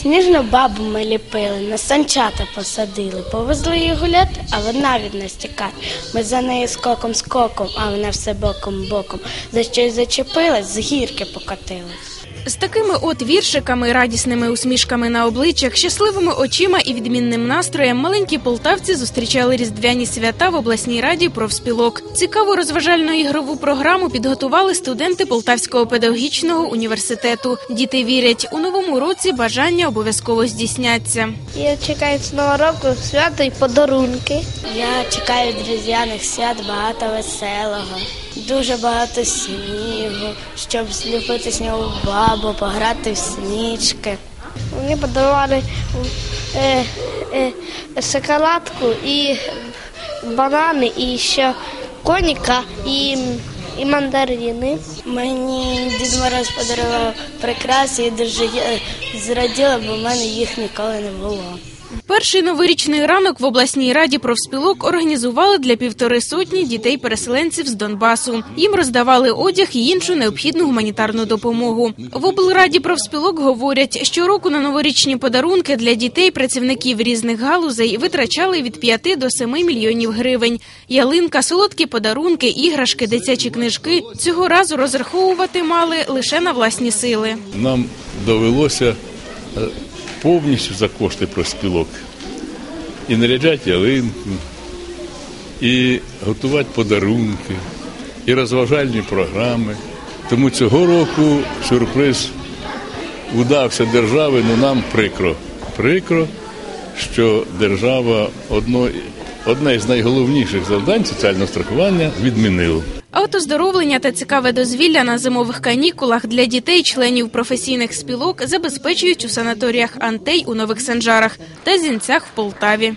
Сніжну бабу ми ліпили, на санчата посадили, повезли її гуляти, а вона від нас тікає. Ми за нею скоком скоком, а вона все боком боком. За щось зачепилась, з гірки покотилась. З такими от віршиками, радісними усмішками на обличчях, щасливими очима і відмінним настроєм маленькі полтавці зустрічали різдвяні свята в обласній раді профспілок. Цікаву розважальну ігрову програму підготували студенти Полтавського педагогічного університету. Діти вірять, у новому році бажання обов'язково здійсняться. Я чекаю з нового року свято і подарунки. Я чекаю від різдвяних свят багато веселого, дуже багато снігу, щоб зліпити снігу бабу, пограти в снічки. Мені подарували е, е, шоколадку і банани, і ще коніка і, і мандарини. Мені Дід Мороз подарував прикраси і дуже зраділа, бо в мене їх ніколи не було. Перший новорічний ранок в обласній раді профспілок організували для півтори сотні дітей-переселенців з Донбасу. Їм роздавали одяг і іншу необхідну гуманітарну допомогу. В облраді профспілок говорять, що року на новорічні подарунки для дітей працівників різних галузей витрачали від 5 до 7 мільйонів гривень. Ялинка, солодкі подарунки, іграшки, дитячі книжки цього разу розраховувати мали лише на власні сили. нам довелося е, повністю за кошти проспілок і наряджати ялинку, і готувати подарунки, і розважальні програми. Тому цього року сюрприз удався держави, але нам прикро. Прикро, що держава одно, одне з найголовніших завдань соціального страхування відмінила. А от оздоровлення та цікаве дозвілля на зимових канікулах для дітей, членів професійних спілок, забезпечують у санаторіях Антей у Нових Санжарах та Зінцях в Полтаві.